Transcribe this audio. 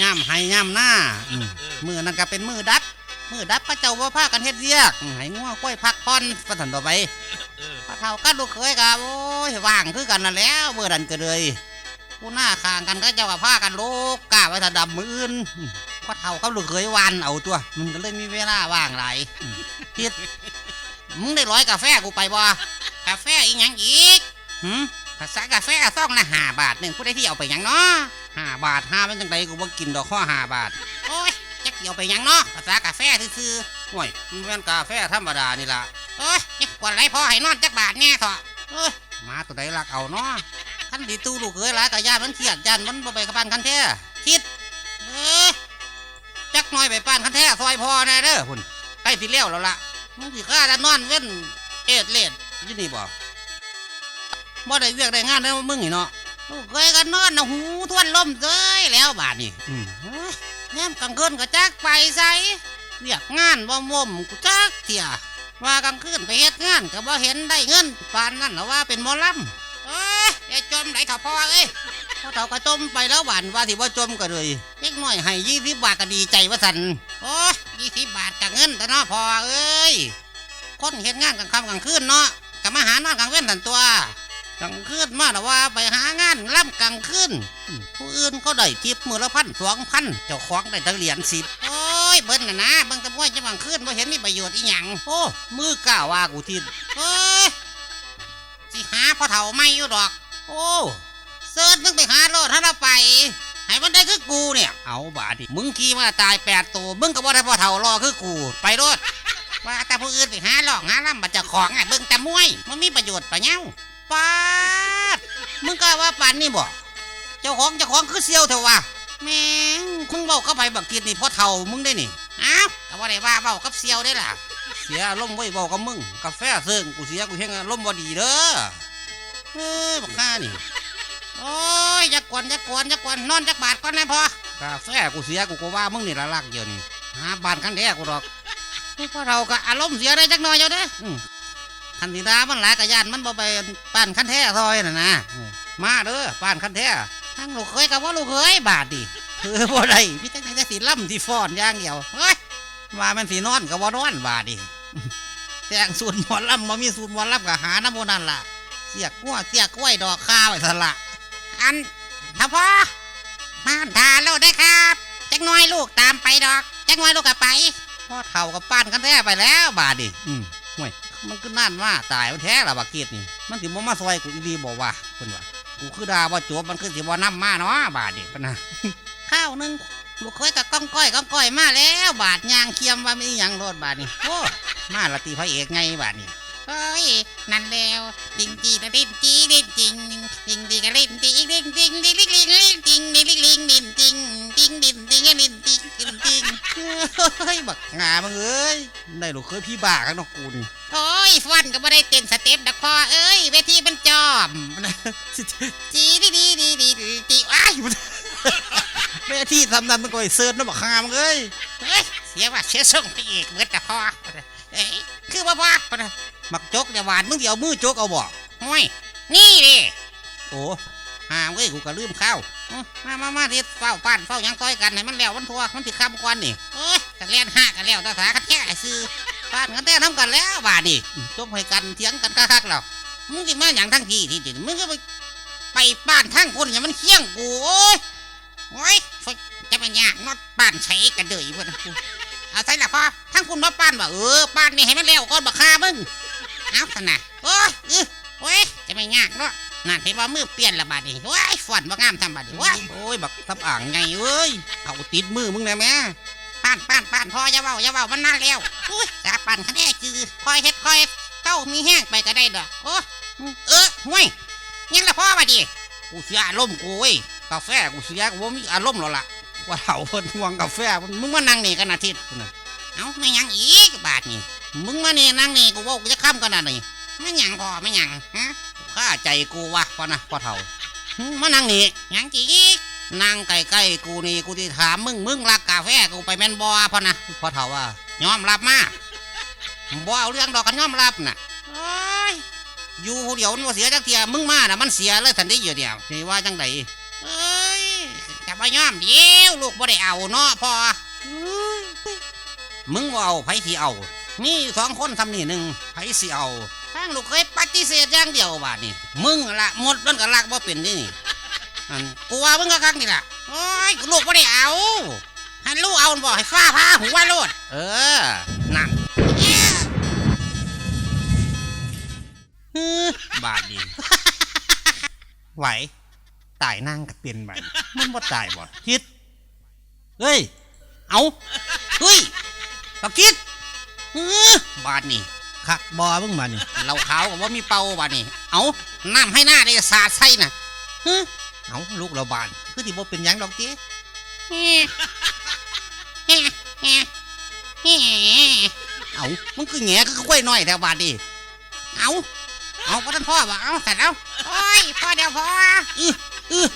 ย่ำให้ย่ำหน้ามมือนั่นก็เป็นมือดับมือดับพระเจ้าว่าพากันเฮ็ดเรียกอืมให้งัวก้อยพักผ่อนประทันต่อไปพระเฒ่ากันลูกเคยกับโอ้ยว่างคือกันนั่นแล้วเมื่อดันก็เลยผู้หน้าข้างกันก็เจ้ากับพากันโลกกล้าไว้ถ้าดำมืออื่นพระเฒ่ากับลูกเคยวานเอาตัวมันก็เลยมีเวลาว่างหลายอืมทิดมึงได้ร้อยกาแฟกูไปบ่กาแฟอีหยังอีกหืมภาษากาแฟซองละห้าบาทหนึ่งผู้ใดที่เอาไปหยังเนาะ ห้าบาทห้าเป็นจังไดกูบ่กินดอกข้อห้าบาท โอ้ยจักเกี่ยวไปยังเนาะภาษากาแฟซื่อๆห่วยมันเป็นกาแฟธรรมดานี่ล่ะเอ้ยนี่กวนไรพอให้นอนจักบาทแน่เถอะเอ้ยมาตัวใดลักเอาเนาะคันดีตู้ลูกเอ้ยหลายกะยานมันเครียดยานมันบ่ไปกับปานคันแท้คิดเอ้ยจักน่อยไปปานคันแท้ซอยพอแน่เด้อพุ่นใกล้สิเลี้ยวแล้วล่ะมึงสิกล้าจะนอนเว้นเอ็ดเลดอยู่นี่บ่บ่ได้เวียกได้งานได้อมึงนี่เนาะ กเอ้ยก็นอนนะหูทวนลมเจ้ยแล้วบาดนี่อืมเอ้ยแนมกลางคืนก็จักไปใส่เวียกงานบ่ม่มกูจักเถี่ยว่ากลางคืนไปเฮ็ดงานก็บ่เห็นได้เงินปานนั่นหรอว่าเป็นหมอลำเอ้ยอย่าจมไหลเถาพ่อเอ้ยพอเถาก็จมไปแล้วหวานว่าสิว่าจมก็เลยเล็กน้อยให้ยี่สิบบาทก็ดีใจว่าสันโอ้ยยี่สิบบาทกับเงินแต่เนาะพ่อเอ้ยคนเฮ็ดงานกลางค่ำกลางคืนเนาะก็มาหานอนกลางเว้นสันตัว กลางคืนมาแต่ว่าไปหางานล่ำกลางคืนผู้อื่นเขาได้ทิปมือละพันสองพันเจ้าของได้ตั้งเหรียญสิบโอ้ยเบิ้ลนะนะเบิ้งตะมวยจะบางคืนว่าเห็นมีประโยชน์อีหยังโอ้มือกล้าว่ากูทิดเอ้ยสิหาพ่อเฒ่าไม่อยู่ดอก โอ้เสิร์ชมึงไปหาโลดถ้าเราไปให้มันได้คือกูเนี่ย เอาบาดิมึงขี่มาตายแปดตัว มึงก็บ่ได้พ่อเฒ่ารอคือกู ไปโลดว่าแต่ผู้อื่นไปหาหลอกหาล่ำบัดเจะของไงเบิ่งแต่มวย มันมีประโยชน์ปะเนี้ย ปาดมึงกล้าว่าปานนี่บ่เจ้าของเจ้าของคือเซียวเถอะวะแม่งมึงเบ้าเข้าไปบักกิดนี่พ่อเฒ่ามึงได้นี่อ้าวก็ว่าได้ว่าเบ้ากับเซียวได้ล่ะ เสียอารมณ์ไว้เบ้ากับมึงกาแฟเซิงกูเสียกูเฮงอารมณ์บ่ดีเด้อเฮ้ยบักข้านี่โอ้ยอย่ากวนอย่ากวนอย่ากวนนอนจักบาทก่อนนะพอกาแฟกูเสียกูก็ว่ามึงนี่ละลักเดียวนี่หาบานคันแท้กูดอกพวกเราก็อารมณ์เสียได้จักหน่อยเจ้าเด้อ อืมคันสีดามันหลายกะยานมันบ่ไปป้านคันแท้ซอยน่ะนะมาเด้อป้านคันแท้ทั้งลูกเคยกับว่าลูกเคยบาทดิคือบ่ได้พี่ตั้งแต่สีล่ำสีฟ้อนย่างเดียวเฮ้ยว่ามันสีนอนกับว่านอนบาทดิแต่งสูตรหมอลำมามีสูตรหมอลำกับหาน้ำโมนั่นล่ะเสียกงัวเสียกล้วยดอกข้าวไอ้สละอันถ้าพ่อมาทาล้วได้ครับจักหน้อยลูกตามไปดอกจักหน้อยลูกก็ไปพ่อเท่ากับป้านกันแท้ไปแล้วบาดดิอื มันก็นั่นว่าตายมันแท้ละบาเกียดนี่ มันสิบ่มาซอยกูดีบอกว่าคนว่ากูคือดาว่าจบมันคือสิบ่นำมาเนาะบาดดิเพิ่นะข้าวหนึงลูกเคยกับก้องก้อยก้องก้อยมาแล้ว บาดยางเคียมว่าไม่ยังโลดบาดนี่โอ้มาละตีพระเอกไงบาดนี่เฮ้ยนั่นแล้วจริงจีนะลินจีลินจิง ติงดีกะลินติงลินจิงลิงลิงลิงลิงจิงลิงลิงลิงลินจิงจิงลินจิงลินจิงลินจิงเฮ้ยบักงามึงเอ้ยได้ลูกเคยพี่บ้ากันเนาะกูนี่โอ้ยฟันก็ไม่ได้เต้นสเต็ปดักพอเอ้ยเวทีมันจอมจีดีดีดีดีดีดีว้ายเวทีทำนั้นมันก็ไอ้เซิร์ชนะบักงามึงเอ้ยเฮ้ยเสียว่าเชื่อส่งไปอีกเมื่อแต่พอเอ้ยคือว่าว่ามักจกเดี๋ยวหวานมึงเดี๋ยวมือจกเอาบ่ห้วยนี่ดิ โอ้หามเว้ยกูก็ลืมข้าวมามามาที่เฝ้าป้านเฝ้ายังต้อยกันให้มันแล้วมันทัวมันติดคำกวนนี่เอ้ยกันเล่นห้ากันแล้วตาสากันแค่ซื้อป้านกันแต่ทำกันแล้วบาดนี่จบให้กันเถียงกันคักๆแล้วมึงสิมาอย่างทั้งทีที่ดิมึงก็ไปไปป้านทั้งคนอย่ามันเคี้ยงกูโอ้ยโอ้ยจะไปยากนอดป้านใช้กันเดยเพื่อนกูเอาใส่ละพ่อทั้งคุณมาป้านบ่เออป้านนี่ให้มันแล้วก่อนบักคามึงเอาขนาดโอ้ยอื้อโอ้ยจะไม่ยากเนาะ นั่นเห็นว่ามือเปลี่ยนละบาดนี้โอ้ยฝอนว่างามทำบาดนี้โอ้ยโอ้ยบักทับอ่างไงเอ้ยเขาติดมือมึงนะแม่ป้านป้านป้านพออย่าเว้าอย่าเว้ามันนานแล้วอุ้ยจะปั่นคะแนนคือคอยเฮ็ดคอยเต้ามีแห้งไปก็ได้ดอกโอ้เออห่วยยังละพ่อบาดนี้กูเสียอารมณ์กูเว้ยกาแฟกูเสียกูบ่มีอารมณ์แล้วล่ะว่าเฒ่าเพิ่นห่วงกาแฟมึงมานั่งนี่กันอาทิตย์นะเอ้าไม่ยังอีกบาดนี้มึงมานี่นั่งนี่กูบอกกูจะค้ำกันนะนี่ไม่ยังพอไม่ยังฮะาใจกูวะพอนะพ่อเท่ามานั่งนี่ยังจีกนั่งใกล้ๆกูนี่กูที่ถามมึงมึงรักกาแฟกูไปแม่นบอพอนะพ่อเท่าว่ายอมรับมาบ่เอาเรื่องดอกกันยอมรับน่ะอยอยู่ผู้เดียวมันเสียจักเทียมึงมาน่ะมันเสียเลยทันทีอยู่เดียวนี่ว่าจังไดเอ้ยจบ่ยอมเดียวลูกบ่ได้เอาเนาะพ่อมึงบ่าเอาไผสิเอานี่สองคนทำนี่หนึ่งไผสิเอา ทางลูกเคยปฏิเสธอย่างเดียวบาดนี่มึงละหมดมันก็รักบ่เป็นที่นี่อันกูว่ามึงก็คักนี่ล่ะโอ้ยลูกบ่ได้เอาหันลูกเอาบ่ให้ฟ้าพาหัวโลดเออนั่นฮือบาดดีไหวตายนั่งกับเป็นบัดมันบ่ตายบ่คิดเฮ้ยเอาเฮ้ยบักคิดฮือบาดนี่ คักบอมึงมานี่เหล้าขาวกับว่ามีเป่าบาดนี่เอาน้ำให้หน้าได้สาดใส่น่ะฮึเอาลูกเราบานคือที่บ่เป็นหยังดอกเจ้เอามึงคือแหงคือกล้วยน้อยแถวบาดนี่เอาเอาพ่อท่านพ่อบ่เอาแต่แล้วโอ้ยพ่อเดี๋ยวพ่ออื้อ